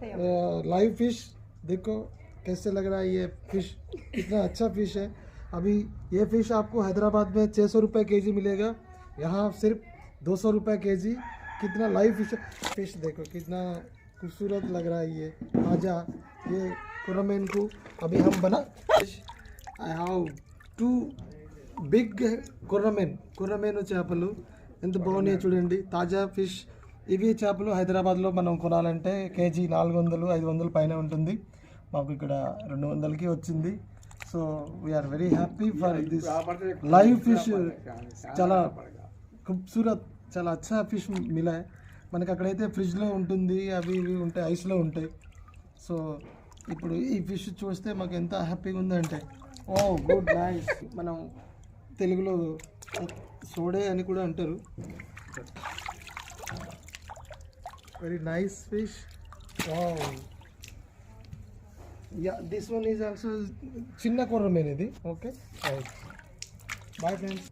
Live fish देखो कैसे लग रहा है ये फिश कितना अच्छा फिश है अभी ये फिश आपको हैदराबाद में छः सौ रुपये के जी मिलेगा यहाँ सिर्फ दो सौ रुपये के जी कितना लाइव फिश फिश देखो कितना खूबसूरत लग रहा है ये ताज़ा ये कुरमेन को अभी हम बना आई हैव टू బిగ్ కుర్రమేన్ కుర్రమేను చేపలు ఎంత బాగున్నాయో చూడండి తాజా ఫిష్ ఇవి చేపలు హైదరాబాద్లో మనం కొనాలంటే కేజీ నాలుగు వందలు ఐదు వందలు పైన ఉంటుంది. మాకు ఇక్కడ రెండు వందలకి వచ్చింది. So we're very happy for this live fish చాలా ఖూబ్సూరత్ చాలా అచ్చా ఫిష్ మిలా. మనకి అక్కడైతే ఫ్రిడ్జ్లో ఉంటుంది అవి ఇవి ఉంటాయి ఐస్లో ఉంటాయి. సో ఇప్పుడు ఈ ఫిష్ చూస్తే మాకు ఎంత హ్యాపీగా ఉందంటే ఓ గుడ్ నైస్ మనం తెలుగులో సోడే అని కూడా అంటారు. Very nice fish yeah this one is also చిన్న కూర ఇది ఓకే బాయ్ ఫ్రెండ్స్